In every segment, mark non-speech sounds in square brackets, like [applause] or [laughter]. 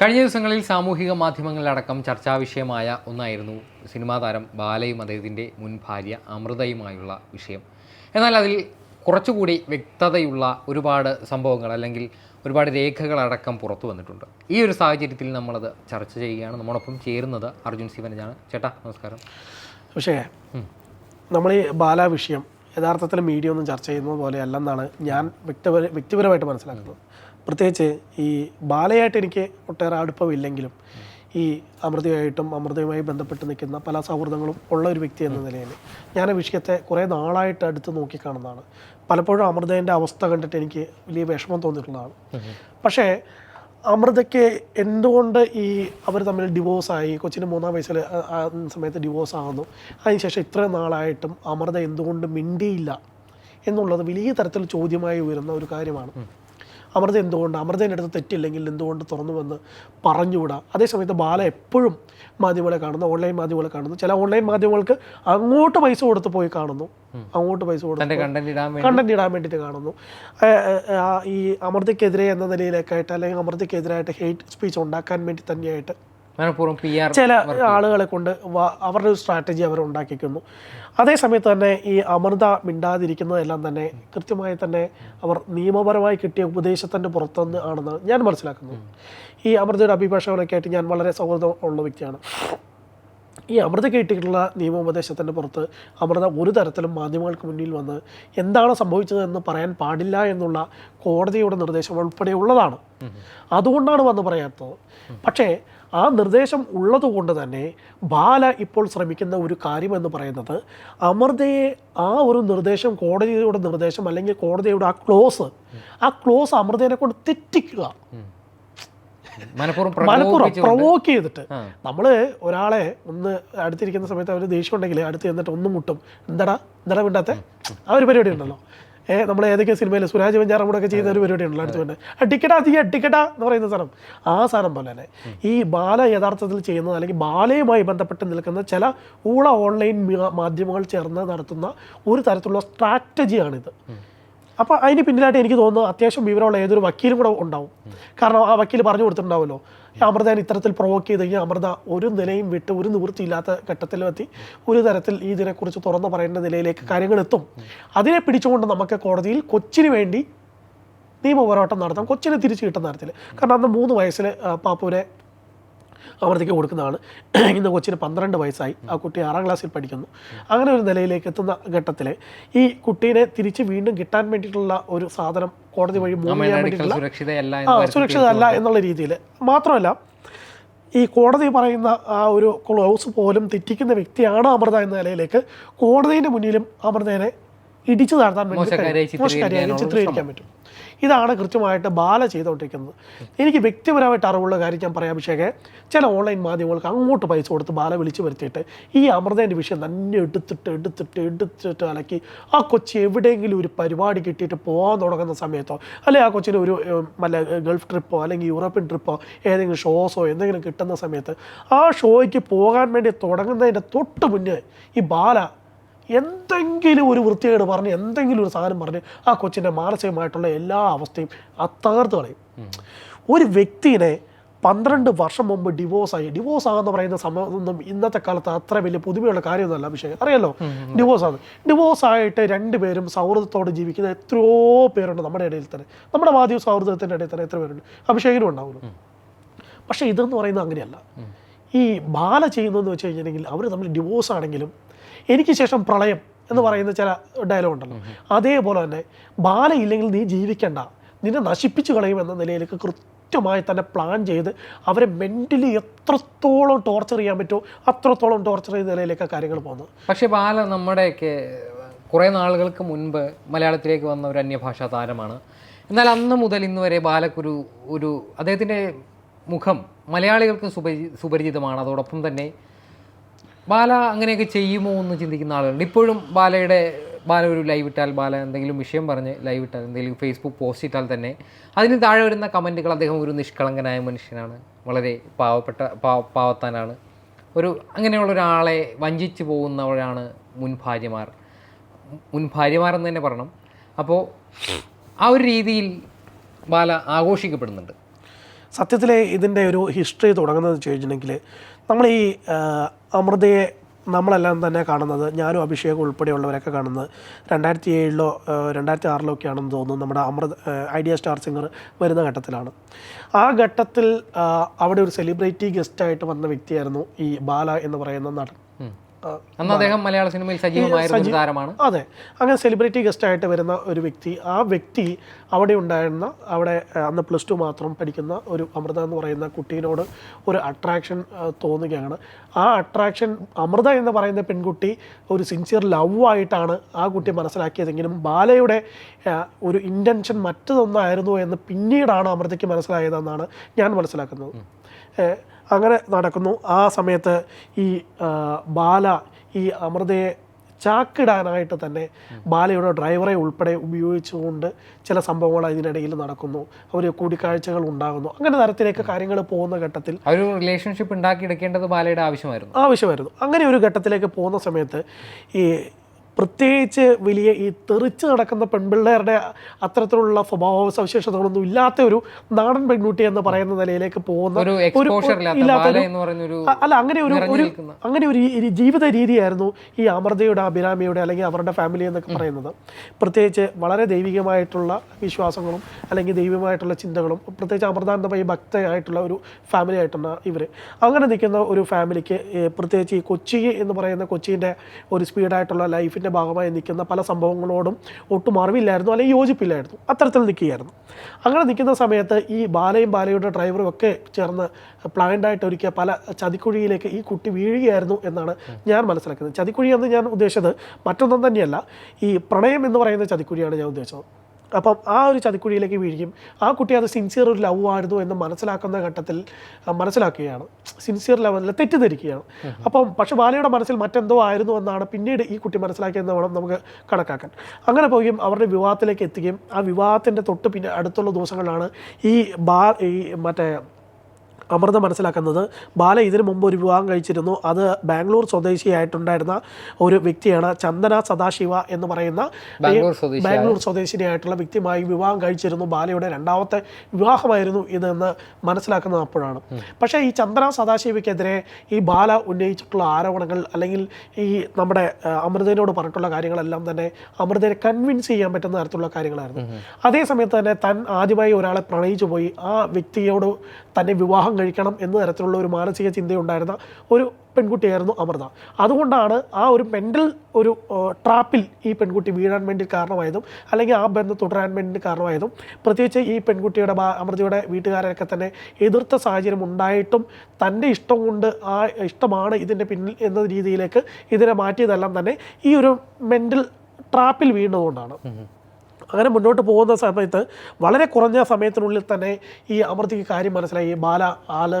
കഴിഞ്ഞ ദിവസങ്ങളിൽ സാമൂഹിക മാധ്യമങ്ങളിലടക്കം ചർച്ചാ വിഷയമായ ഒന്നായിരുന്നു സിനിമാ താരം ബാലയും അദ്ദേഹത്തിന്റെ മുൻ ഭാര്യ അമൃതയുമായുള്ള വിഷയം. എന്നാൽ അതിൽ കുറച്ചുകൂടി വ്യക്തതയുള്ള ഒരുപാട് സംഭവങ്ങൾ അല്ലെങ്കിൽ ഒരുപാട് രേഖകളടക്കം പുറത്തു വന്നിട്ടുണ്ട്. ഈ ഒരു സാഹചര്യത്തിൽ നമ്മളത് ചർച്ച ചെയ്യുകയാണ്. നമ്മോടൊപ്പം ചേരുന്നത് അർജുൻ ശിവനജാണ് ചേട്ടാ നമസ്കാരം. പക്ഷേ നമ്മൾ ഈ ബാല വിഷയം യഥാർത്ഥത്തിൽ മീഡിയ ഒന്നും ചർച്ച ചെയ്യുന്നത് പോലെ അല്ലെന്നാണ് ഞാൻ വ്യക്തിപര വ്യക്തിപരമായിട്ട് മനസ്സിലാക്കുന്നത്. പ്രത്യേകിച്ച് ഈ ബാലയായിട്ട് എനിക്ക് ഒട്ടേറെ അടുപ്പമില്ലെങ്കിലും ഈ അമൃതയായിട്ടും അമൃതയുമായി ബന്ധപ്പെട്ട് നിൽക്കുന്ന പല സൗഹൃദങ്ങളും ഉള്ള ഒരു വ്യക്തി എന്ന നിലയിൽ ഞാൻ വിഷയത്തെ കുറേ നാളായിട്ട് അടുത്ത് നോക്കിക്കാണുന്നതാണ് പലപ്പോഴും അമൃതേന്റെ അവസ്ഥ കണ്ടിട്ട് എനിക്ക് വലിയ വിഷമം തോന്നിയിട്ടുള്ളതാണ്. പക്ഷേ അമൃതയ്ക്ക് എന്തുകൊണ്ട് ഈ അവർ തമ്മിൽ ഡിവോഴ്സായി? കൊച്ചിന് മൂന്നാം വയസ്സിൽ ആ- ആ സമയത്ത് ഡിവോഴ്സ് ആകുന്നു അതിനുശേഷം ഇത്ര നാളായിട്ടും അമൃത എന്തുകൊണ്ട് മിണ്ടിയില്ല? എന്നുള്ളത് വലിയ തരത്തിൽ ചോദ്യമായി ഉയരുന്ന ഒരു കാര്യമാണ്. അമൃത എന്തുകൊണ്ട്? അമൃതേന്റെ അടുത്ത് തെറ്റില്ലെങ്കിൽ എന്തുകൊണ്ട് തുറന്നു വന്ന് പറഞ്ഞുകൂടാ അതേസമയത്ത് ബാല എപ്പോഴും മാധ്യമങ്ങളെ കാണുന്നു ഓൺലൈൻ മാധ്യമങ്ങളെ കാണുന്നു. ചില ഓൺലൈൻ മാധ്യമങ്ങൾക്ക് അങ്ങോട്ട് പൈസ കൊടുത്ത് പോയി കാണുന്നു. അങ്ങോട്ട് പൈസ കൊടുത്ത് കണ്ടന്റ് ഇടാൻ വേണ്ടിയിട്ട് കാണുന്നു. ഈ അമൃതയ്ക്കെതിരെ എന്ന നിലയിലേക്കായിട്ട് അല്ലെങ്കിൽ അമൃതയ്ക്കെതിരായിട്ട് ഹെയ്റ്റ് സ്പീച്ച് ഉണ്ടാക്കാൻ വേണ്ടി തന്നെയായിട്ട് ചില ആളുകളെ കൊണ്ട് അവരുടെ ഒരു സ്ട്രാറ്റജി അവർ ഉണ്ടാക്കിക്കുന്നു. അതേ സമയത്ത് തന്നെ ഈ അമൃത മിണ്ടാതിരിക്കുന്നതെല്ലാം തന്നെ കൃത്യമായി തന്നെ അവർ നിയമപരമായി കിട്ടിയ ഉപദേശത്തിന്റെ പുറത്തുനിന്ന് ആണെന്ന് ഞാൻ മനസ്സിലാക്കുന്നു ഈ അമൃതയുടെ അഭിഭാഷകനൊക്കെ ആയിട്ട് ഞാൻ വളരെ സൗഹൃദം ഉള്ള വ്യക്തിയാണ്. ഈ അമൃത കേട്ടിട്ടുള്ള നിയമോപദേശത്തിന്റെ പുറത്ത് അമൃത ഒരു തരത്തിലും മാധ്യമങ്ങൾക്ക് മുന്നിൽ വന്ന് എന്താണ് സംഭവിച്ചതെന്ന് പറയാൻ പാടില്ല എന്നുള്ള കോടതിയുടെ നിർദ്ദേശം ഉൾപ്പെടെ ഉള്ളതാണ് അതുകൊണ്ടാണ് വന്ന് പറയാത്തത്. പക്ഷേ ആ നിർദ്ദേശം ഉള്ളതുകൊണ്ട് തന്നെ ബാല ഇപ്പോൾ ശ്രമിക്കുന്ന ഒരു കാര്യമെന്ന് പറയുന്നത് അമൃതയെ ആ ഒരു നിർദ്ദേശം കോടതിയുടെ നിർദ്ദേശം അല്ലെങ്കിൽ കോടതിയുടെ ആ ക്ലോസ് ആ ക്ലോസ് അമൃതയെ കൊണ്ട് തെറ്റിക്കുക. മനഃപൂർവം പ്രൊവോക്ക് ചെയ്തിട്ട്. നമ്മൾ ഒരാളെ ഒന്ന് അടുത്തിരിക്കുന്ന സമയത്ത് അവർ ദേഷ്യം ഉണ്ടെങ്കിൽ അടുത്ത് ചെന്നിട്ട് ഒന്നും മുട്ടും. എന്താടാ? എന്താടാ മിണ്ടാത്ത? ആ ഒരു പരിപാടി ഉണ്ടല്ലോ. ഏ നമ്മൾ ഏതൊക്കെ സിനിമയിൽ സുരാജ് വെഞ്ചാറമ്മൂടൊക്കെ ചെയ്യുന്ന ഒരു പരിപാടി ഉണ്ടല്ലോ അടുത്ത് വന്ന് അടിക്കടാ തീ അടിക്കടാ എന്ന് പറയുന്ന സാധനം. ആ സാധനം പോലെ തന്നെ. ഈ ബാല യഥാർത്ഥത്തിൽ ചെയ്യുന്നത് അല്ലെങ്കിൽ ബാലയുമായി ബന്ധപ്പെട്ട് നിൽക്കുന്ന ചില ഊള ഓൺലൈൻ മാധ്യമങ്ങൾ ചേർന്ന് നടത്തുന്ന ഒരു തരത്തിലുള്ള സ്ട്രാറ്റജിയാണിത്. അപ്പോൾ അതിന് പിന്നിലായിട്ട് എനിക്ക് തോന്നുന്നു അത്യാവശ്യം വിവരമുള്ള ഏതൊരു വക്കീലും കൂടെ ഉണ്ടാവും. കാരണം ആ വക്കീൽ പറഞ്ഞു കൊടുത്തിട്ടുണ്ടാവുമല്ലോ. ഈ അമൃതനെ ഇത്തരത്തിൽ പ്രൊവോക്ക് ചെയ്ത് കഴിഞ്ഞാൽ അമൃത ഒരു നിലയും വിട്ട് ഒരു നിവൃത്തിയില്ലാത്ത ഘട്ടത്തിലെത്തി ഒരു തരത്തിൽ ഈ ഇതിനെക്കുറിച്ച് തുറന്നു പറയേണ്ട നിലയിലേക്ക് കാര്യങ്ങൾ എത്തും. അതിനെ പിടിച്ചുകൊണ്ട് നമുക്ക് കോടതിയിൽ കൊച്ചിന് വേണ്ടി നിയമ പോരാട്ടം നടത്താം. കൊച്ചിനെ തിരിച്ചു കിട്ടുന്ന തരത്തിൽ. കാരണം അന്ന് മൂന്ന് വയസ്സിൽ പാപ്പുവിനെ അമൃതയ്ക്ക് കൊടുക്കുന്നതാണ്. [clears throat] ഇന്ന് കൊച്ചിന് പന്ത്രണ്ട് വയസ്സായി. ആ കുട്ടി ആറാം ക്ലാസ്സിൽ പഠിക്കുന്നു. അങ്ങനെ ഒരു നിലയിലേക്ക് എത്തുന്ന ഘട്ടത്തിൽ ഈ കുട്ടീനെ തിരിച്ച് വീണ്ടും കിട്ടാൻ വേണ്ടിയിട്ടുള്ള ഒരു സാധനം കോടതി വഴി മൂവ് ചെയ്യാൻ വേണ്ടിയിട്ടുള്ള സുരക്ഷിതല്ല എന്നുള്ള രീതിയിൽ. മാത്രമല്ല ഈ കോടതി പറയുന്ന ആ ഒരു ക്ലോസ് പോലും തെറ്റിക്കുന്ന വ്യക്തിയാണ് അമൃത എന്ന നിലയിലേക്ക് കോടതിയുടെ മുന്നിലും അമൃതേനെ ഇടിച്ചു താഴ്ത്താൻ വേണ്ടി മോശക്കാരിയായി ചിത്രീകരിക്കാൻ പറ്റും. ഇതാണ് കൃത്യമായിട്ട് ബാല ചെയ്തുകൊണ്ടിരിക്കുന്നത്. എനിക്ക് വ്യക്തിപരമായിട്ട് അറിവുള്ള കാര്യം ഞാൻ പറയാം അഭിഷേകെ. ചില ഓൺലൈൻ മാധ്യമങ്ങൾക്ക് അങ്ങോട്ട് പൈസ കൊടുത്ത് ബാല വിളിച്ചു വരുത്തിയിട്ട് ഈ അമൃതേന്റെ വിഷയം തന്നെ എടുത്തിട്ട് എടുത്തിട്ട് എടുത്തിട്ട് അലക്കി ആ കൊച്ചി എവിടെയെങ്കിലും ഒരു പരിപാടി കിട്ടിയിട്ട് പോകാൻ തുടങ്ങുന്ന സമയത്തോ അല്ലെങ്കിൽ ആ കൊച്ചിന് ഒരു വല്ല ഗൾഫ് ട്രിപ്പോ അല്ലെങ്കിൽ യൂറോപ്യൻ ട്രിപ്പോ ഏതെങ്കിലും ഷോസോ എന്തെങ്കിലും കിട്ടുന്ന സമയത്ത് ആ ഷോയ്ക്ക് പോകാൻ വേണ്ടി തുടങ്ങുന്നതിന്റെ തൊട്ട് മുന്നേ ഈ ബാല എന്തെങ്കിലും ഒരു വൃത്തികേട് പറഞ്ഞ് എന്തെങ്കിലും ഒരു സാധനം പറഞ്ഞ് ആ കൊച്ചിന്റെ മാനസികമായിട്ടുള്ള എല്ലാ അവസ്ഥയും ആ തകർത്ത് കളയും. ഒരു വ്യക്തിനെ പന്ത്രണ്ട് വർഷം മുമ്പ് ഡിവോഴ്സായി ഡിവോഴ്സ് ആകുന്ന പറയുന്ന സമയമൊന്നും ഇന്നത്തെ കാലത്ത് അത്ര വലിയ പുതുമയുള്ള കാര്യമൊന്നുമല്ല അഭിഷേക്. അറിയാലോ? ഡിവോഴ്സ് ആണ് ഡിവോഴ്സ് ആയിട്ട് രണ്ടുപേരും സൗഹൃദത്തോടെ ജീവിക്കുന്ന എത്രയോ പേരുണ്ട് നമ്മുടെ ഇടയിൽ തന്നെ. നമ്മുടെ മാധ്യമ സൗഹൃദത്തിന്റെ ഇടയിൽ തന്നെ എത്ര പേരുണ്ട്? അഭിഷേകിനും ഉണ്ടാവുമല്ലോ പക്ഷേ ഇതെന്ന് പറയുന്നത് അങ്ങനെയല്ല. ഈ ബാല ചെയ്യുന്നതെന്ന് വെച്ച് കഴിഞ്ഞിട്ടുണ്ടെങ്കിൽ അവർ തമ്മിൽ ഡിവോഴ്സ് ആണെങ്കിലും എനിക്ക് ശേഷം പ്രളയം എന്ന് പറയുന്ന ചില ഡയലോഗ് ഉണ്ടല്ലോ. അതേപോലെ തന്നെ ബാല ഇല്ലെങ്കിൽ നീ ജീവിക്കണ്ട. നിന്നെ നശിപ്പിച്ചു കളയും എന്ന നിലയിലേക്ക് കൃത്യമായി തന്നെ പ്ലാൻ ചെയ്ത് അവരെ മെന്റലി എത്രത്തോളം ടോർച്ചർ ചെയ്യാൻ പറ്റുമോ അത്രത്തോളം ടോർച്ചർ ചെയ്ത നിലയിലേക്ക് കാര്യങ്ങൾ പോകുന്നത്. പക്ഷേ ബാല നമ്മുടെയൊക്കെ കുറേ നാളുകൾക്ക് മുൻപ് മലയാളത്തിലേക്ക് വന്ന ഒരു അന്യഭാഷാ താരമാണ്. എന്നാൽ അന്ന് മുതൽ ഇന്ന് വരെ ബാലക്കൊരു ഒരു അദ്ദേഹത്തിന്റെ മുഖം മലയാളികൾക്ക് സുപരി സുപരിചിതമാണ്. അതോടൊപ്പം തന്നെ ബാല അങ്ങനെയൊക്കെ ചെയ്യുമോ എന്ന് ചിന്തിക്കുന്ന ആളുകളുണ്ട്. ഇപ്പോഴും ബാലയുടെ ബാല ഒരു ലൈവ് ഇട്ടാൽ ബാല എന്തെങ്കിലും വിഷയം പറഞ്ഞ് ലൈവ് ഇട്ടാൽ എന്തെങ്കിലും ഫേസ്ബുക്ക് പോസ്റ്റ് ഇട്ടാൽ തന്നെ അതിന് താഴെ വരുന്ന കമന്റുകൾ അദ്ദേഹം ഒരു നിഷ്കളങ്കനായ മനുഷ്യനാണ്. വളരെ പാവപ്പെട്ട പാവ പാവത്താനാണ്. ഒരു അങ്ങനെയുള്ള ഒരാളെ വഞ്ചിച്ച് പോകുന്നവരാണ് മുൻ ഭാര്യമാർ. മുൻ ഭാര്യമാർ എന്ന് തന്നെ പറയണം. അപ്പോൾ ആ ഒരു രീതിയിൽ ബാല ആഘോഷിക്കപ്പെടുന്നുണ്ട്. സത്യത്തിലെ ഇതിന്റെ ഒരു ഹിസ്റ്ററി തുടങ്ങുന്നത് വെച്ച് കഴിഞ്ഞിട്ടുണ്ടെങ്കിൽ നമ്മൾ ഈ അമൃതയെ നമ്മളെല്ലാം തന്നെ കാണുന്നത് ഞാനും അഭിഷേകം ഉൾപ്പെടെയുള്ളവരൊക്കെ കാണുന്നത് രണ്ടായിരത്തി ഏഴിലോ രണ്ടായിരത്തി ആറിലോ ഒക്കെ ആണെന്ന് തോന്നുന്നു നമ്മുടെ അമൃത ഐഡിയ സ്റ്റാർ സിംഗർ വരുന്ന ഘട്ടത്തിലാണ്. ആ ഘട്ടത്തിൽ അവിടെ ഒരു സെലിബ്രിറ്റി ഗസ്റ്റായിട്ട് വന്ന വ്യക്തിയായിരുന്നു ഈ ബാല എന്ന് പറയുന്ന നടൻ. അന്ന് അദ്ദേഹം മലയാള സിനിമയിൽ സജീവമായിരുന്ന താരമാണ്. അതെ. അങ്ങനെ സെലിബ്രിറ്റി ഗസ്റ്റായിട്ട് വരുന്ന ഒരു വ്യക്തി ആ വ്യക്തി അവിടെ ഉണ്ടായിരുന്ന അവിടെ അന്ന് പ്ലസ് ടു മാത്രം പഠിക്കുന്ന ഒരു അമൃത എന്ന് പറയുന്ന കുട്ടീനോട് ഒരു അട്രാക്ഷൻ തോന്നുകയാണ്. ആ അട്രാക്ഷൻ അമൃത എന്ന് പറയുന്ന പെൺകുട്ടി ഒരു സിൻസിയർ ലവ് ആയിട്ടാണ് ആ കുട്ടി മനസ്സിലാക്കിയതെങ്കിലും ബാലയുടെ ഒരു ഇന്റൻഷൻ മറ്റൊന്നായിരുന്നു എന്ന് പിന്നീടാണ് അമൃതയ്ക്ക് മനസ്സിലായതെന്നാണ് ഞാൻ മനസ്സിലാക്കുന്നത്. അങ്ങനെ നടക്കുന്നു. ആ സമയത്ത് ഈ ബാല ഈ അമൃതയെ ചാക്കിടാനായിട്ട് തന്നെ ബാലയുടെ ഡ്രൈവറെ ഉൾപ്പെടെ ഉപയോഗിച്ചുകൊണ്ട് ചില സംഭവങ്ങൾ അതിനിടയിൽ നടക്കുന്നു. അവർ കൂടിക്കാഴ്ചകൾ ഉണ്ടാകുന്നു. അങ്ങനെ തരത്തിലേക്ക് കാര്യങ്ങൾ പോകുന്ന ഘട്ടത്തിൽ ഒരു റിലേഷൻഷിപ്പ് ഉണ്ടാക്കിയെടുക്കേണ്ടത് ബാലയുടെ ആവശ്യമായിരുന്നു. ആവശ്യമായിരുന്നു. അങ്ങനെ ഒരു ഘട്ടത്തിലേക്ക് പോകുന്ന സമയത്ത് ഈ പ്രത്യേകിച്ച് വലിയ ഈ തെറിച്ച് നടക്കുന്ന പെൺപിള്ളേരുടെ അത്തരത്തിലുള്ള സ്വഭാവ സവിശേഷതകളൊന്നും ഇല്ലാത്ത ഒരു നാടൻ പെൺകുട്ടി എന്ന് പറയുന്ന നിലയിലേക്ക് പോകുന്ന ഒരു അല്ല അങ്ങനെ ഒരു ഒരു അങ്ങനെ ഒരു ജീവിത രീതിയായിരുന്നു ഈ അമൃതയുടെ അഭിരാമിയുടെ അല്ലെങ്കിൽ അവരുടെ ഫാമിലി എന്നൊക്കെ പറയുന്നത്. പ്രത്യേകിച്ച് വളരെ ദൈവികമായിട്ടുള്ള വിശ്വാസങ്ങളും അല്ലെങ്കിൽ ദൈവികമായിട്ടുള്ള ചിന്തകളും പ്രത്യേകിച്ച് അമൃതാനന്ദമയി ഭക്തയായിട്ടുള്ള ഒരു ഫാമിലി ആയിട്ടാണ് ഇവർ അങ്ങനെ നിൽക്കുന്ന ഒരു ഫാമിലിക്ക് പ്രത്യേകിച്ച് ഈ കൊച്ചി എന്ന് പറയുന്ന കൊച്ചിന്റെ ഒരു സ്പീഡായിട്ടുള്ള ലൈഫിന്റെ ഭാഗമായി നിൽക്കുന്ന പല സംഭവങ്ങളോടും ഒട്ടും അറിവില്ലായിരുന്നു അല്ലെങ്കിൽ യോജിപ്പില്ലായിരുന്നു. അത്തരത്തിൽ നിൽക്കുകയായിരുന്നു. അങ്ങനെ നിൽക്കുന്ന സമയത്ത് ഈ ബാലയും ബാലയുടെ ഡ്രൈവറും ഒക്കെ ചേർന്ന് പ്ലാൻഡായിട്ട് ഒരുക്കിയ പല ചതിക്കുഴിയിലേക്ക് ഈ കുട്ടി വീഴുകയായിരുന്നു എന്നാണ് ഞാൻ മനസ്സിലാക്കുന്നത്. ചതിക്കുഴി എന്ന് ഞാൻ ഉദ്ദേശിച്ചത് മറ്റൊന്നും തന്നെയല്ല. ഈ പ്രണയം എന്ന് പറയുന്ന ചതിക്കുഴിയാണ് ഞാൻ ഉദ്ദേശിച്ചത്. അപ്പം ആ ഒരു ചതിക്കുഴിയിലേക്ക് വീഴുകയും ആ കുട്ടി അത് സിൻസിയർ ഒരു ലവ് ആയിരുന്നു എന്ന് മനസ്സിലാക്കുന്ന ഘട്ടത്തിൽ മനസ്സിലാക്കുകയാണ്. സിൻസിയർ ലെവലിൽ തെറ്റിദ്ധരിക്കുകയാണ്. അപ്പം പക്ഷെ ബാലയുടെ മനസ്സിൽ മറ്റെന്തോ ആയിരുന്നു എന്നാണ് പിന്നീട് ഈ കുട്ടി മനസ്സിലാക്കിയെന്ന് വേണം നമുക്ക് കണക്കാക്കാൻ. അങ്ങനെ പോവുകയും അവരുടെ വിവാഹത്തിലേക്ക് എത്തുകയും ആ വിവാഹത്തിന്റെ തൊട്ട് പിന്നെ അടുത്തുള്ള ദിവസങ്ങളിലാണ് ഈ ബാ ഈ മറ്റേ അമൃത മനസ്സിലാക്കുന്നത്. ബാല ഇതിനു മുമ്പ് ഒരു വിവാഹം കഴിച്ചിരുന്നു. അത് ബാംഗ്ലൂർ സ്വദേശിയായിട്ടുണ്ടായിരുന്ന ഒരു വ്യക്തിയാണ് ചന്ദന സദാശിവ എന്ന് പറയുന്ന ബാംഗ്ലൂർ സ്വദേശി ബാംഗ്ലൂർ സ്വദേശിനിയായിട്ടുള്ള വ്യക്തിയുമായി വിവാഹം കഴിച്ചിരുന്നു. ബാലയുടെ രണ്ടാമത്തെ വിവാഹമായിരുന്നു ഇതെന്ന് മനസ്സിലാക്കുന്നത് അപ്പോഴാണ്. പക്ഷേ ഈ ചന്ദന സദാശിവയ്ക്കെതിരെ ഈ ബാല ഉന്നയിച്ചിട്ടുള്ള ആരോപണങ്ങൾ അല്ലെങ്കിൽ ഈ നമ്മുടെ അമൃതയോട് പറഞ്ഞിട്ടുള്ള കാര്യങ്ങളെല്ലാം തന്നെ അമൃതയെ കൺവിൻസ് ചെയ്യാൻ പറ്റുന്ന തരത്തിലുള്ള കാര്യങ്ങളായിരുന്നു. അതേ സമയത്ത് തന്നെ താൻ ആദ്യമായി ഒരാളെ പ്രണയിച്ചു പോയി ആ വ്യക്തിയോട് തന്നെ വിവാഹം കഴിക്കണം എന്ന തരത്തിലുള്ള ഒരു മാനസിക ചിന്തയുണ്ടായിരുന്ന ഒരു പെൺകുട്ടിയായിരുന്നു അമൃത. അതുകൊണ്ടാണ് ആ ഒരു മെന്റൽ ഒരു ട്രാപ്പിൽ ഈ പെൺകുട്ടി വീഴാൻ വേണ്ടി കാരണമായതും അല്ലെങ്കിൽ ആ ബന്ധം തുടരാൻ വേണ്ടി കാരണമായതും പ്രത്യേകിച്ച് ഈ പെൺകുട്ടിയുടെ അമൃതയുടെ വീട്ടുകാരൊക്കെ തന്നെ എതിർത്ത സാഹചര്യം ഉണ്ടായിട്ടും തന്റെ ഇഷ്ടം കൊണ്ട് ആ ഇഷ്ടമാണ് ഇതിന്റെ പിന്നിൽ എന്ന രീതിയിലേക്ക് ഇതിനെ മാറ്റിയതെല്ലാം തന്നെ ഈ ഒരു മെന്റൽ ട്രാപ്പിൽ വീണതുകൊണ്ടാണ്. അങ്ങനെ മുന്നോട്ട് പോകുന്ന സമയത്ത് വളരെ കുറഞ്ഞ സമയത്തിനുള്ളിൽ തന്നെ ഈ അമൃതയ്ക്ക് കാര്യം മനസ്സിലായി. ബാല ആൾ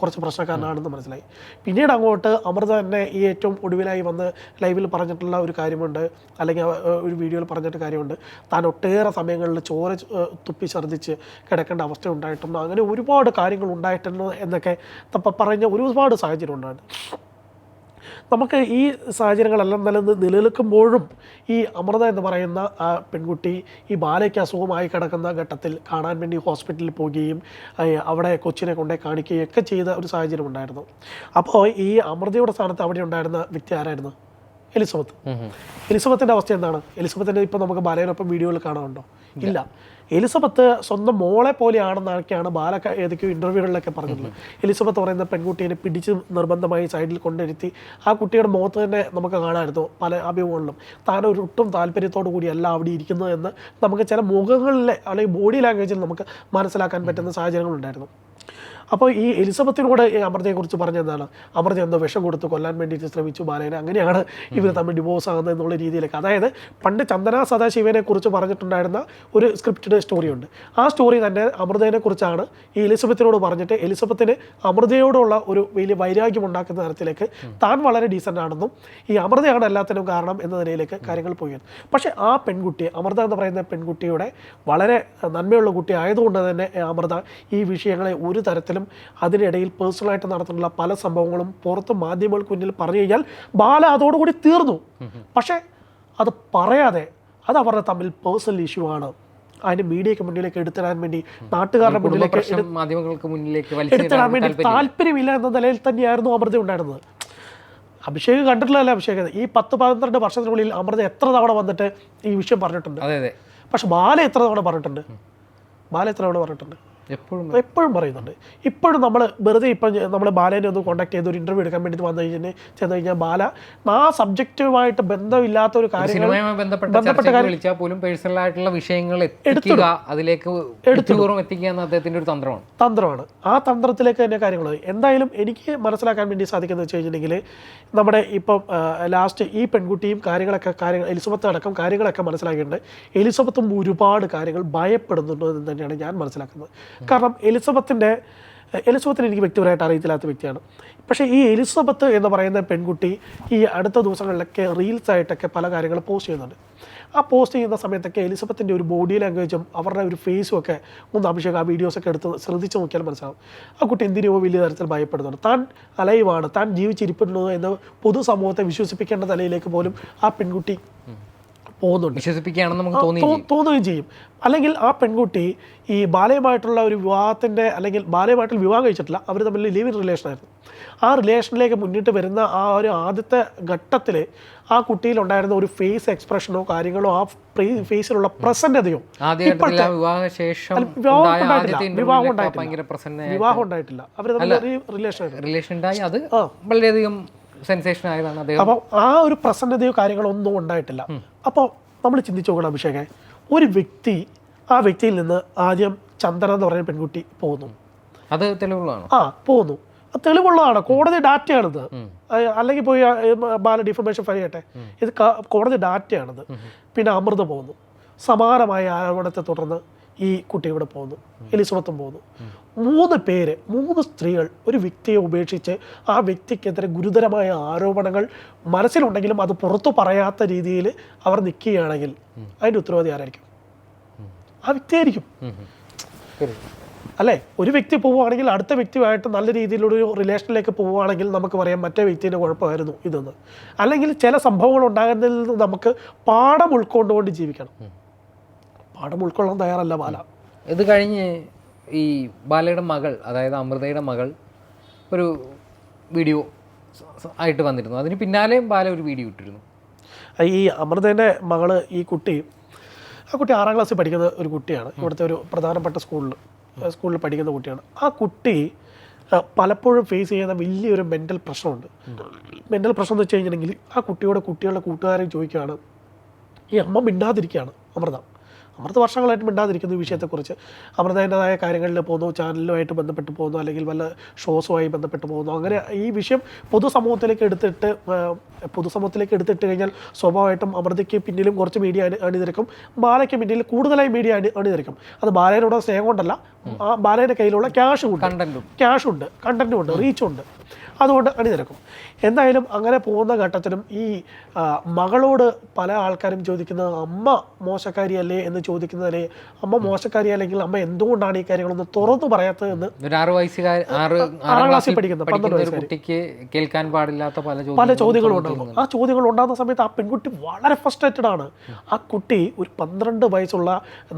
കുറച്ച് പ്രശ്നക്കാരനാണെന്ന് മനസ്സിലായി. പിന്നീട് അങ്ങോട്ട് അമൃത തന്നെ ഈ ഏറ്റവും ഒടുവിലായി വന്ന് ലൈവിൽ പറഞ്ഞിട്ടുള്ള ഒരു കാര്യമുണ്ട്. അല്ലെങ്കിൽ ഒരു വീഡിയോയിൽ പറഞ്ഞിട്ട് കാര്യമുണ്ട്. താൻ ഒട്ടേറെ സമയങ്ങളിൽ ചോര തുപ്പി ഛർദ്ദിച്ച് കിടക്കേണ്ട അവസ്ഥ ഉണ്ടായിട്ടുണ്ട്. അങ്ങനെ ഒരുപാട് കാര്യങ്ങൾ ഉണ്ടായിട്ടുണ്ട് എന്നൊക്കെ പറഞ്ഞ ഒരുപാട് സാഹചര്യം ഉണ്ടായിരുന്നു നമുക്ക് ഈ സാഹചര്യങ്ങളെല്ലാം നിലനിന്ന് നിലനിൽക്കുമ്പോഴും ഈ അമൃത എന്ന് പറയുന്ന ആ പെൺകുട്ടി ഈ ബാലയ്ക്ക് അസുഖമായി കിടക്കുന്ന ഘട്ടത്തിൽ കാണാൻ വേണ്ടി ഹോസ്പിറ്റലിൽ പോവുകയും അവിടെ കൊച്ചിനെ കൊണ്ടേ കാണിക്കുകയും ഒക്കെ ചെയ്ത ഒരു സാഹചര്യം ഉണ്ടായിരുന്നു. അപ്പോൾ ഈ അമൃതയുടെ സ്ഥാനത്ത് അവിടെ ഉണ്ടായിരുന്ന വ്യക്തി ആരായിരുന്നു? എലിസബത്ത്. എലിസബത്തിന്റെ അവസ്ഥ എന്താണ്? എലിസബത്തിന്റെ ഇപ്പോൾ നമുക്ക് ബാലയോടൊപ്പം വീഡിയോയിൽ കാണാറുണ്ടോ ഇല്ല. എലിസബത്ത് സ്വന്തം മോളെ പോലെയാണെന്നൊക്കെയാണ് ബാല ഏതൊക്കെയോ ഇന്റർവ്യൂകളിലൊക്കെ പറഞ്ഞിട്ടുള്ളത് എലിസബത്ത് പറയുന്ന പെൺകുട്ടീനെ പിടിച്ച് നിർബന്ധമായി സൈഡിൽ കൊണ്ടിരുത്തി ആ കുട്ടിയുടെ മുഖത്ത് തന്നെ നമുക്ക് കാണാമായിരുന്നു പല അഭിമുഖങ്ങളിലും. താൻ ഒരു ഒട്ടും താല്പര്യത്തോടു കൂടിയല്ല അവിടെ ഇരിക്കുന്നത് എന്ന് നമുക്ക് ചില മുഖങ്ങളിലെ അല്ലെങ്കിൽ ബോഡി ലാംഗ്വേജിൽ നമുക്ക് മനസ്സിലാക്കാൻ പറ്റുന്ന സാഹചര്യങ്ങളുണ്ടായിരുന്നു. അപ്പോൾ ഈ എലിസബത്തിനോട് അമൃതയെക്കുറിച്ച് പറഞ്ഞെന്നാണ് അമൃത എന്തോ വിഷം കൊടുത്ത് കൊല്ലാൻ വേണ്ടിയിട്ട് ശ്രമിച്ചു ബാലേനെ. അങ്ങനെയാണ് ഇവർ തമ്മിൽ ഡിവോഴ്സ് ആകുന്നത് എന്നുള്ള രീതിയിലേക്ക്. അതായത് പണ്ട് ചന്ദന സദാശിവനെ കുറിച്ച് പറഞ്ഞിട്ടുണ്ടായിരുന്ന ഒരു സ്ക്രിപ്റ്റഡ് സ്റ്റോറിയുണ്ട് ആ സ്റ്റോറി തന്നെ അമൃതയെ കുറിച്ചാണ് ഈ എലിസബത്തിനോട് പറഞ്ഞിട്ട് എലിസബത്തിന് അമൃതയോടുള്ള ഒരു വലിയ വൈരാഗ്യം ഉണ്ടാക്കുന്ന തരത്തിലേക്ക് താൻ വളരെ ഡീസന്റ് ആണെന്നും ഈ അമൃതയാണ് എല്ലാത്തിനും കാരണം എന്ന നിലയിലേക്ക് കാര്യങ്ങൾ പോയിരുന്നു പക്ഷേ ആ പെൺകുട്ടിയെ അമൃത എന്ന് പറയുന്ന പെൺകുട്ടിയുടെ വളരെ നന്മയുള്ള കുട്ടി ആയതുകൊണ്ട് തന്നെ അമൃത ഈ വിഷയങ്ങളെ ഒരു തരത്തിലും അതിനിടയിൽ പേഴ്സണലായിട്ട് നടത്തുന്നുള്ള പല സംഭവങ്ങളും പുറത്ത് മാധ്യമങ്ങൾക്ക് മുന്നിൽ പറഞ്ഞു കഴിഞ്ഞാൽ ബാല അതോടുകൂടി തീർന്നു. പക്ഷേ അത് പറയാതെ അത് അവരുടെ തമ്മിൽ പേഴ്സണൽ ഇഷ്യൂ ആണ്. അതിന് മീഡിയക്ക് മുന്നിലേക്ക് എടുത്തിടാൻ വേണ്ടി നാട്ടുകാരുടെ മുന്നിലേക്ക് മാധ്യമങ്ങൾക്ക് മുന്നിലേക്ക് എടുത്തിടാൻ വേണ്ടി താല്പര്യമില്ല. എന്ന നിലയിൽ തന്നെയായിരുന്നു അമൃത ഉണ്ടായിരുന്നത്. അഭിഷേക് കണ്ടിട്ടില്ലല്ലോ അഭിഷേക്? ഈ പത്ത് പന്ത്രണ്ട് വർഷത്തിനുള്ളിൽ അമൃത എത്ര തവണ വന്നിട്ട് ഈ വിഷയം പറഞ്ഞിട്ടുണ്ട്? പക്ഷെ ബാല എത്ര തവണ പറഞ്ഞിട്ടുണ്ട്? ബാല എത്ര തവണ പറഞ്ഞിട്ടുണ്ട്? എപ്പോഴും എപ്പോഴും പറയുന്നുണ്ട്. ഇപ്പോഴും നമ്മൾ വെറുതെ ഇപ്പം നമ്മൾ ബാലേനെ ഒന്ന് കോൺടാക്ട് ചെയ്ത് ഒരു ഇന്റർവ്യൂ എടുക്കാൻ വേണ്ടി വന്നു കഴിഞ്ഞാൽ ചെന്ന് കഴിഞ്ഞാൽ ബാല ആ സബ്ജക്റ്റുമായിട്ട് ബന്ധമില്ലാത്ത ഒരു കാര്യങ്ങൾ ബന്ധപ്പെട്ട വിളിച്ചാൽ പോലും പേഴ്സണൽ ആയിട്ടുള്ള വിഷയങ്ങൾ എടുക്കുക അതിലേക്ക് എത്തിക്കുക എന്ന ഒരു തന്ത്രമാണ്. തന്ത്രമാണ്. ആ തന്ത്രത്തിലേക്ക് തന്നെ കാര്യങ്ങൾ എന്തായാലും എനിക്ക് മനസ്സിലാക്കാൻ വേണ്ടി സാധിക്കുന്നത് വെച്ച് കഴിഞ്ഞിട്ടുണ്ടെങ്കിൽ നമ്മുടെ ഇപ്പം ലാസ്റ്റ് ഈ പെൺകുട്ടിയും കാര്യങ്ങളൊക്കെ കാര്യങ്ങൾ എലിസബത്ത് അടക്കം കാര്യങ്ങളൊക്കെ മനസ്സിലാക്കിയിട്ടുണ്ട്. എലിസബത്തും ഒരുപാട് കാര്യങ്ങൾ ഭയപ്പെടുന്നുണ്ട് എന്ന് തന്നെയാണ് ഞാൻ മനസ്സിലാക്കുന്നത്. കാരണം എലിസബത്തിന്റെ എലിസബത്തിന് എനിക്ക് വ്യക്തിപരമായിട്ട് അറിയത്തില്ലാത്ത വ്യക്തിയാണ്. പക്ഷേ ഈ എലിസബത്ത് എന്ന് പറയുന്ന പെൺകുട്ടി ഈ അടുത്ത ദിവസങ്ങളിലൊക്കെ റീൽസ് ആയിട്ടൊക്കെ പല കാര്യങ്ങളും പോസ്റ്റ് ചെയ്യുന്നുണ്ട്. ആ പോസ്റ്റ് ചെയ്യുന്ന സമയത്തൊക്കെ എലിസബത്തിന്റെ ഒരു ബോഡി ലാംഗ്വേജും അവരുടെ ഒരു ഫേസും ഒക്കെ ഒന്ന് അഭിഷേക് ആ വീഡിയോസൊക്കെ എടുത്ത് ശ്രദ്ധിച്ച് നോക്കിയാൽ മനസ്സിലാവും. ആ കുട്ടി എന്തിനോ വലിയ തരത്തിൽ ഭയപ്പെടുന്നുണ്ട്. താൻ അലൈവാണ് താൻ ജീവിച്ചിരിപ്പുണ്ടോ എന്ന് പൊതുസമൂഹത്തെ വിശ്വസിപ്പിക്കേണ്ട നിലയിലേക്ക് പോലും ആ പെൺകുട്ടി പോകുന്നുണ്ട്. വിശ്വസിപ്പിക്കുകയാണെന്ന് നമുക്ക് തോന്നി തോന്നുകയും ചെയ്യും. അല്ലെങ്കിൽ ആ പെൺകുട്ടി ഈ ബാലയുമായിട്ടുള്ള ഒരു വിവാഹത്തിന്റെ അല്ലെങ്കിൽ ബാലയുമായിട്ടുള്ള വിവാഹം കഴിച്ചിട്ടില്ല അവർ തമ്മിൽ ലിവ് റിലേഷൻ ആയിരുന്നു. ആ റിലേഷനിലേക്ക് മുന്നിട്ട് വരുന്ന ആ ഒരു ആദ്യത്തെ ഘട്ടത്തിൽ ആ കുട്ടിയിലുണ്ടായിരുന്ന ഒരു ഫേസ് എക്സ്പ്രഷനോ കാര്യങ്ങളോ ആ ഫേസിലുള്ള പ്രസന്നതയോ വിവാഹം ഉണ്ടായിട്ടില്ല. വിവാഹം ഉണ്ടായിട്ടില്ല. അവർ തമ്മിൽ റിലേഷൻ റിലേഷൻ ഉണ്ടായി. അത് വളരെയധികം സെൻസേഷൻ ആയതാണ് അദ്ദേഹം. അപ്പോൾ ആ ഒരു പ്രസന്നതയോ കാര്യങ്ങളോ ഒന്നും ഉണ്ടായിട്ടില്ല. അപ്പോൾ നമ്മൾ ചിന്തിച്ചു നോക്കണം അഭിഷേകെ ഒരു വ്യക്തി ആ വ്യക്തിയിൽ നിന്ന് ആദ്യം ചന്ദ്രൻ എന്ന് പറയുന്ന പെൺകുട്ടി പോകുന്നു. അത് തെളിവുള്ളതാണ് ആ പോകുന്നു. അത് തെളിവുള്ളതാണ്. കോടതി ഡാറ്റയാണിത്. അല്ലെങ്കിൽ പോയി ബാല ഡിഫർമേഷൻ ഫയൽ ചെയ്യട്ടെ. ഇത് കോടതി ഡാറ്റയാണിത്. പിന്നെ അമൃത പോകുന്നു. സമാനമായ ആരോപണത്തെ തുടർന്ന് ഈ കുട്ടി ഇവിടെ പോകുന്നു എലിസബത്തും പോകുന്നു. മൂന്ന് പേര് മൂന്ന് സ്ത്രീകൾ ഒരു വ്യക്തിയെ ഉപേക്ഷിച്ച് ആ വ്യക്തിക്കെതിരെ ഗുരുതരമായ ആരോപണങ്ങൾ മനസ്സിലുണ്ടെങ്കിലും അത് പുറത്തു പറയാത്ത രീതിയിൽ അവർ നിൽക്കുകയാണെങ്കിൽ അതിന്റെ ഉത്തരവാദി ആരായിരിക്കും? ആ വ്യക്തിയായിരിക്കും അല്ലേ? ഒരു വ്യക്തി പോവുകയാണെങ്കിൽ അടുത്ത വ്യക്തിയുമായിട്ട് നല്ല രീതിയിലൊരു റിലേഷനിലേക്ക് പോവുകയാണെങ്കിൽ നമുക്ക് പറയാം മറ്റേ വ്യക്തിന്റെ കുഴപ്പമായിരുന്നു ഇതെന്ന്. അല്ലെങ്കിൽ ചില സംഭവങ്ങൾ ഉണ്ടാകുന്നതിൽ നിന്ന് നമുക്ക് പാഠം ഉൾക്കൊണ്ടുകൊണ്ട് ജീവിക്കണം. പാഠം ഉൾക്കൊള്ളാൻ തയ്യാറല്ല ബാല. ഇത് കഴിഞ്ഞ് ഈ ബാലയുടെ മകൾ അതായത് അമൃതയുടെ മകൾ ഒരു വീഡിയോ ആയിട്ട് വന്നിരുന്നു. അതിന് പിന്നാലെയും ബാല ഒരു വീഡിയോ ഇട്ടിരുന്നു. ഈ അമൃതേന്റെ മകൾ ഈ കുട്ടി ആ കുട്ടി ആറാം ക്ലാസ്സിൽ പഠിക്കുന്ന ഒരു കുട്ടിയാണ്. ഇവിടുത്തെ ഒരു പ്രധാനപ്പെട്ട സ്കൂളിൽ സ്കൂളിൽ പഠിക്കുന്ന കുട്ടിയാണ്. ആ കുട്ടി പലപ്പോഴും ഫേസ് ചെയ്യുന്ന വലിയൊരു മെന്റൽ പ്രശ്നമുണ്ട്. മെന്റൽ പ്രശ്നം എന്ന് വെച്ച് കഴിഞ്ഞിട്ടുണ്ടെങ്കിൽ ആ കുട്ടിയോട് കുട്ടികളുടെ കൂട്ടുകാരെ ചോദിക്കുകയാണ് ഈ അമ്മ മിണ്ടാതിരിക്കുകയാണ് അമൃത. അമൃത വർഷങ്ങളായിട്ട് മിണ്ടാതിരിക്കുന്നു ഈ വിഷയത്തെക്കുറിച്ച്. അമൃതേന്റെതായ കാര്യങ്ങളിൽ പോകുന്നു ചാനലുമായിട്ട് ബന്ധപ്പെട്ട് പോകുന്നു അല്ലെങ്കിൽ വല്ല ഷോസുമായി ബന്ധപ്പെട്ട് പോകുന്നു. അങ്ങനെ ഈ വിഷയം പൊതുസമൂഹത്തിലേക്ക് എടുത്തിട്ട് പൊതുസമൂഹത്തിലേക്ക് എടുത്തിട്ട് കഴിഞ്ഞാൽ സ്വാഭാവികമായിട്ടും അമൃതയ്ക്ക് പിന്നിലും കുറച്ച് മീഡിയ അണി അണിനിരക്കും. ബാലയ്ക്ക് പിന്നിൽ കൂടുതലായി മീഡിയ അണി അണിനിരക്കും. അത് ബാലേനോട് സ്നേഹം കൊണ്ടല്ല. ആ ബാലേന്റെ കയ്യിലുള്ള ക്യാഷ് ഉണ്ട്. ക്യാഷ് ഉണ്ട് കണ്ടന്റും ഉണ്ട് റീച്ചും ഉണ്ട്. അതുകൊണ്ട് അണിനിരക്കും എന്തായാലും അങ്ങനെ പോകുന്ന ഘട്ടത്തിലും ഈ മകളോട് പല ആൾക്കാരും ചോദിക്കുന്നത് അമ്മ മോശക്കാരിയല്ലേ? എന്ന് ചോദിക്കുന്നതിനെ അമ്മ മോശക്കാരി അല്ലെങ്കിൽ അമ്മ എന്തുകൊണ്ടാണ് ഈ കാര്യങ്ങളൊന്ന് തുറന്നു പറയാത്തത്? എന്ന് ഒരു ആറ് വയസ്സുകാർ ആറ് ക്ലാസ്സിൽ പഠിക്കുന്ന കുട്ടിക്ക് കേൾക്കാൻ പാടില്ലാത്ത പല പല ചോദ്യങ്ങളും ഉണ്ടാകും ആ ചോദ്യങ്ങൾ ഉണ്ടാകുന്ന സമയത്ത് ആ പെൺകുട്ടി വളരെ ഫ്രസ്ട്രേറ്റഡ് ആണ്. ആ കുട്ടി ഒരു പന്ത്രണ്ട് വയസ്സുള്ള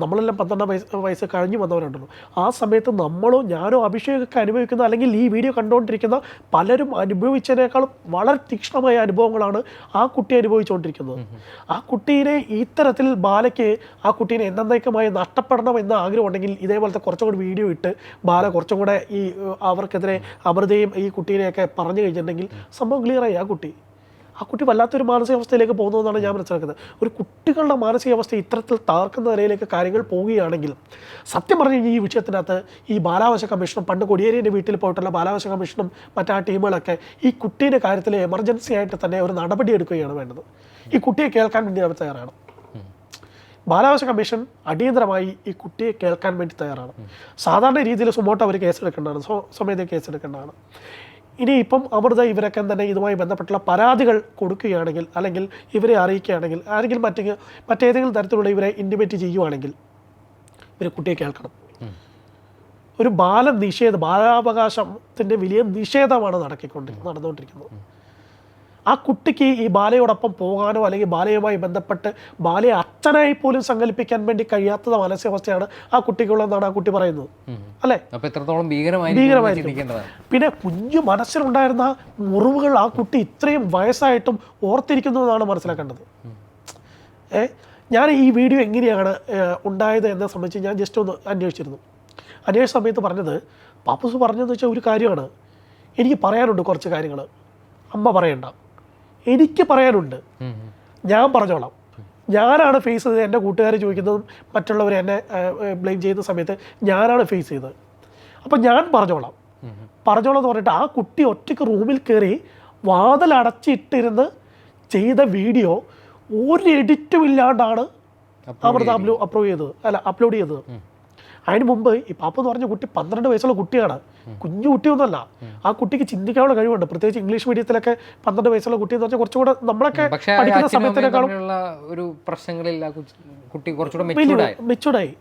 നമ്മളെല്ലാം പന്ത്രണ്ട് വയസ്സ് വയസ്സ് കഴിഞ്ഞു വന്നവരുണ്ടല്ലോ. ആ സമയത്ത് നമ്മളോ ഞാനോ അഭിഷേകൊക്കെ അനുഭവിക്കുന്ന അല്ലെങ്കിൽ ഈ വീഡിയോ കണ്ടുകൊണ്ടിരിക്കുന്ന പലരും അനുഭവിച്ചതിനേക്കാളും വളരെ തീക്ഷ്ണമായ അനുഭവങ്ങളാണ് ആ കുട്ടി അനുഭവിച്ചുകൊണ്ടിരിക്കുന്നത്. ആ കുട്ടീനെ ഇത്തരത്തിൽ ബാലയ്ക്ക് ആ കുട്ടീനെ എന്നേക്കുമായി നഷ്ടപ്പെടണം എന്ന ആഗ്രഹം ഉണ്ടെങ്കിൽ ഇതേപോലത്തെ കുറച്ചും കൂടി വീഡിയോ ഇട്ട് ബാല കുറച്ചും കൂടെ ഈ അവർക്കെതിരെ അമൃതയും ഈ കുട്ടീനെയൊക്കെ പറഞ്ഞു കഴിഞ്ഞിട്ടുണ്ടെങ്കിൽ സംഭവം ക്ലിയറായി ആ കുട്ടി. ആ കുട്ടി വല്ലാത്തൊരു മാനസികാവസ്ഥയിലേക്ക് പോകുന്നതെന്നാണ് ഞാൻ മനസ്സിലാക്കുന്നത്. ഒരു കുട്ടികളുടെ മാനസികാവസ്ഥ ഇത്തരത്തിൽ താർക്കുന്ന നിലയിലേക്ക് കാര്യങ്ങൾ പോവുകയാണെങ്കിൽ സത്യം പറഞ്ഞു കഴിഞ്ഞാൽ ഈ വിഷയത്തിനകത്ത് ഈ ബാലാവശ കമ്മീഷനും പണ്ട് കൊടിയേരിന്റെ വീട്ടിൽ പോയിട്ടുള്ള ബാലാവശ കമ്മീഷനും മറ്റാ ടീമുകളൊക്കെ ഈ കുട്ടീന്റെ കാര്യത്തിൽ എമർജൻസി ആയിട്ട് തന്നെ ഒരു നടപടി എടുക്കുകയാണ് വേണ്ടത്. ഈ കുട്ടിയെ കേൾക്കാൻ വേണ്ടി അവർ തയ്യാറാണ്. ബാലാവകാശ കമ്മീഷൻ അടിയന്തരമായി ഈ കുട്ടിയെ കേൾക്കാൻ വേണ്ടി തയ്യാറാണ്. സാധാരണ രീതിയിൽ സുമോട്ട് അവർ കേസെടുക്കേണ്ടതാണ് സ്വ സമയത്ത് കേസെടുക്കേണ്ടതാണ്. ഇനി ഇപ്പം അമൃത ഇവരൊക്കെ തന്നെ ഇതുമായി ബന്ധപ്പെട്ടുള്ള പരാതികൾ കൊടുക്കുകയാണെങ്കിൽ അല്ലെങ്കിൽ ഇവരെ അറിയിക്കുകയാണെങ്കിൽ ആരെങ്കിലും മറ്റേ മറ്റേതെങ്കിലും തരത്തിലുള്ള ഇവരെ ഇന്റിമേറ്റ് ചെയ്യുവാണെങ്കിൽ ഇവരെ കുട്ടിയെ കേൾക്കണം. ഒരു ബാല നിഷേധം ബാലാവകാശത്തിന്റെ വലിയ നിഷേധമാണ് നടക്കിക്കൊണ്ട് നടന്നുകൊണ്ടിരിക്കുന്നത്. ആ കുട്ടിക്ക് ഈ ബാലയോടൊപ്പം പോകാനോ അല്ലെങ്കിൽ ബാലയുമായി ബന്ധപ്പെട്ട് ബാലയെ അച്ഛനായി പോലും സങ്കല്പിക്കാൻ വേണ്ടി കഴിയാത്ത മാനസികാവസ്ഥയാണ് ആ കുട്ടിക്കുള്ളതെന്നാണ് ആ കുട്ടി പറയുന്നത്. അല്ലേ? എത്രത്തോളം ഭീകരമായി പിന്നെ കുഞ്ഞു മനസ്സിലുണ്ടായിരുന്ന മുറിവുകൾ ആ കുട്ടി ഇത്രയും വയസ്സായിട്ടും ഓർത്തിരിക്കുന്നു എന്നാണ് മനസ്സിലാക്കേണ്ടത് ഏ? ഞാൻ ഈ വീഡിയോ എങ്ങനെയാണ് ഉണ്ടായത് എന്നെ സംബന്ധിച്ച് ഞാൻ ജസ്റ്റ് ഒന്ന് അന്വേഷിച്ചിരുന്നു. അന്വേഷിച്ച സമയത്ത് പറഞ്ഞത് പാപ്പൂസ് പറഞ്ഞതെന്ന് വെച്ചാൽ ഒരു കാര്യമാണ്. എനിക്ക് പറയാനുണ്ട് കുറച്ച് കാര്യങ്ങൾ അമ്മ പറയണ്ട. എനിക്ക് പറയാനുണ്ട്. ഞാൻ പറഞ്ഞോളാം. ഞാനാണ് ഫേസ് ചെയ്തത്. എന്റെ കൂട്ടുകാർ ചോദിക്കുന്നതും മറ്റുള്ളവർ എന്നെ ബ്ലെയിം ചെയ്യുന്ന സമയത്ത് ഞാനാണ് ഫേസ് ചെയ്തത്. അപ്പം ഞാൻ പറഞ്ഞോളാം. പറഞ്ഞോളാം എന്ന് പറഞ്ഞിട്ട് ആ കുട്ടി ഒറ്റയ്ക്ക് റൂമിൽ കയറി വാതിലടച്ചിട്ടിരുന്ന് ചെയ്ത വീഡിയോ ഒരു എഡിറ്റും ഇല്ലാണ്ടാണ് അമൃത അപ്ലോ അപ്രൂവ് ചെയ്തത്. അല്ല അപ്ലോഡ് ചെയ്തത്. അതിന് മുമ്പ് ഈ പാപ്പ എന്ന് പറഞ്ഞ കുട്ടി പന്ത്രണ്ട് വയസ്സുള്ള കുട്ടിയാണ്. കുഞ്ഞു കുട്ടിയൊന്നുമല്ല ആ കുട്ടിക്ക് ചിന്തിക്കാനുള്ള കഴിവുണ്ട്. പ്രത്യേകിച്ച് ഇംഗ്ലീഷ് മീഡിയത്തിലൊക്കെ പന്ത്രണ്ട് വയസ്സുള്ള കുട്ടി എന്ന് പറഞ്ഞാൽ കുറച്ചുകൂടെ നമ്മളൊക്കെ പഠിക്കുന്ന സമയത്തിനേക്കാളും ഒരു പ്രശ്നങ്ങളില്ല. കുട്ടി കുറച്ചുകൂടെ മെച്ചൂർഡായി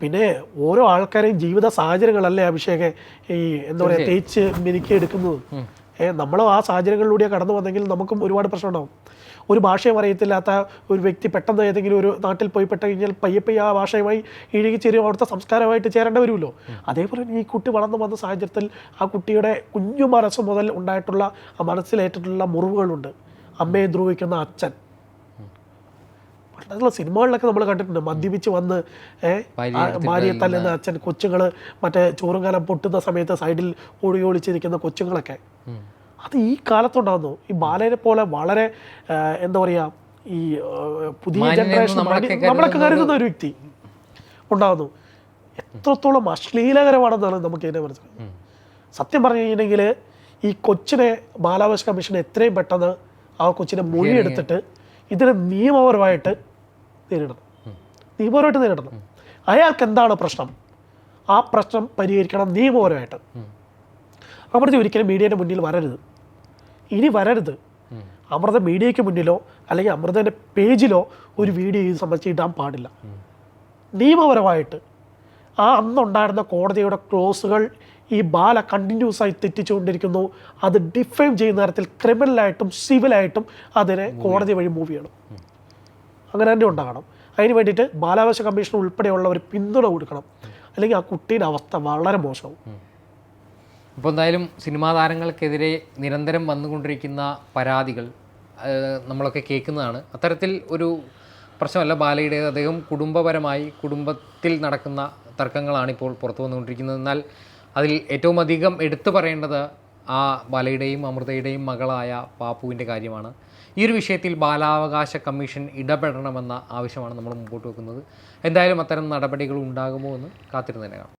പിന്നെ ഓരോ ആൾക്കാരെയും ജീവിത സാഹചര്യങ്ങളല്ലേ അഭിഷേകെ? ഈ എന്താ പറയുക തേച്ച് മിനുക്കി എടുക്കുന്നത്. ഏഹ് നമ്മളും ആ സാഹചര്യങ്ങളിലൂടെ കടന്നു വന്നെങ്കിൽ നമുക്കും ഒരുപാട് പ്രശ്നമുണ്ടാവും. ഒരു ഭാഷയും അറിയത്തില്ലാത്ത ഒരു വ്യക്തി പെട്ടെന്ന് ഏതെങ്കിലും ഒരു നാട്ടിൽ പോയി പെട്ട് കഴിഞ്ഞാൽ പയ്യെ പയ്യെ ആ ഭാഷയുമായി ഇഴുകി ചേരും അവിടുത്തെ സംസ്കാരമായിട്ട് ചേരേണ്ടി വരുമല്ലോ. അതേപോലെ ഈ കുട്ടി വളർന്നു വന്ന സാഹചര്യത്തിൽ ആ കുട്ടിയുടെ കുഞ്ഞു മനസ്സ് മുതൽ ഉണ്ടായിട്ടുള്ള ആ മനസ്സിലേറ്റിട്ടുള്ള മുറിവുകളുണ്ട്. അമ്മയെ ദ്രോഹിക്കുന്ന അച്ഛൻ. പണ്ടുള്ള സിനിമകളിലൊക്കെ നമ്മൾ കണ്ടിട്ടുണ്ട് മദ്യപിച്ച് വന്ന് ഭാര്യയെ തല്ലുന്ന അച്ഛൻ കൊച്ചുങ്ങൾ മറ്റേ ചോറും കാലം പൊട്ടുന്ന സമയത്ത് സൈഡിൽ ഓടി ഒളിച്ചിരിക്കുന്ന കൊച്ചുങ്ങളൊക്കെ. അത് ഈ കാലത്തുണ്ടാകുന്നു ഈ ബാലനെ പോലെ വളരെ എന്താ പറയുക ഈ പുതിയ ജനറേഷൻ നമ്മളൊക്കെ കരുതുന്ന ഒരു വ്യക്തി ഉണ്ടാകുന്നു എത്രത്തോളം അശ്ലീലകരമാണെന്നാണ് നമുക്ക് ഇതിനെ മനസ്സിലാക്കുന്നത് സത്യം പറഞ്ഞു കഴിഞ്ഞിട്ടുണ്ടെങ്കിൽ ഈ കൊച്ചിനെ ബാലാവകാശ കമ്മീഷൻ എത്രയും പെട്ടെന്ന് ആ കൊച്ചിനെ മൊഴി എടുത്തിട്ട് ഇതിനെ നിയമപരമായിട്ട് നേരിടണം. നിയമപരമായിട്ട് നേരിടണം. അയാൾക്ക് എന്താണ് പ്രശ്നം? ആ പ്രശ്നം പരിഹരിക്കണം നിയമപരമായിട്ട്. അവിടുത്തെ ഒരിക്കലും മീഡിയയുടെ മുന്നിൽ വരരുത്. ഇനി വരരുത്. അമൃത മീഡിയയ്ക്ക് മുന്നിലോ അല്ലെങ്കിൽ അമൃതന്റെ പേജിലോ ഒരു വീഡിയോ ഇത് സംബന്ധിച്ച് ഇടാൻ പാടില്ല. നിയമപരമായിട്ട് ആ അന്നുണ്ടായിരുന്ന കോടതിയുടെ ക്ലോസുകൾ ഈ ബാല കണ്ടിന്യൂസ് ആയി തെറ്റിച്ചുകൊണ്ടിരിക്കുന്നു. അത് ഡിഫൈം ചെയ്യുന്ന തരത്തിൽ ക്രിമിനലായിട്ടും സിവിലായിട്ടും അതിനെ കോടതി വഴി മൂവ് ചെയ്യണം. അങ്ങനെ തന്നെ ഉണ്ടാകണം. അതിന് വേണ്ടിയിട്ട് ബാലാവകാശ കമ്മീഷൻ ഉൾപ്പെടെയുള്ളവർ പിന്തുണ കൊടുക്കണം. അല്ലെങ്കിൽ ആ കുട്ടിയുടെ അവസ്ഥ വളരെ മോശമാവും. ഇപ്പോൾ എന്തായാലും സിനിമാ താരങ്ങൾക്കെതിരെ നിരന്തരം വന്നുകൊണ്ടിരിക്കുന്ന പരാതികൾ നമ്മളൊക്കെ കേൾക്കുന്നതാണ്. അത്തരത്തിൽ ഒരു പ്രശ്നമല്ല ബാലയുടേത്. അദ്ദേഹം കുടുംബപരമായി കുടുംബത്തിൽ നടക്കുന്ന തർക്കങ്ങളാണ് ഇപ്പോൾ പുറത്തു വന്നുകൊണ്ടിരിക്കുന്നത്. എന്നാൽ അതിൽ ഏറ്റവും അധികം എടുത്തു പറയേണ്ടത് ആ ബാലയുടെയും അമൃതയുടെയും മകളായ പാപ്പുവിന്റെ കാര്യമാണ്. ഈ ഒരു വിഷയത്തിൽ ബാലാവകാശ കമ്മീഷൻ ഇടപെടണമെന്ന ആവശ്യമാണ് നമ്മൾ മുമ്പോട്ട് വെക്കുന്നത്. എന്തായാലും അത്തരം നടപടികൾ ഉണ്ടാകുമോ എന്ന് കാത്തിരുന്ന് തന്നെ കാണാം.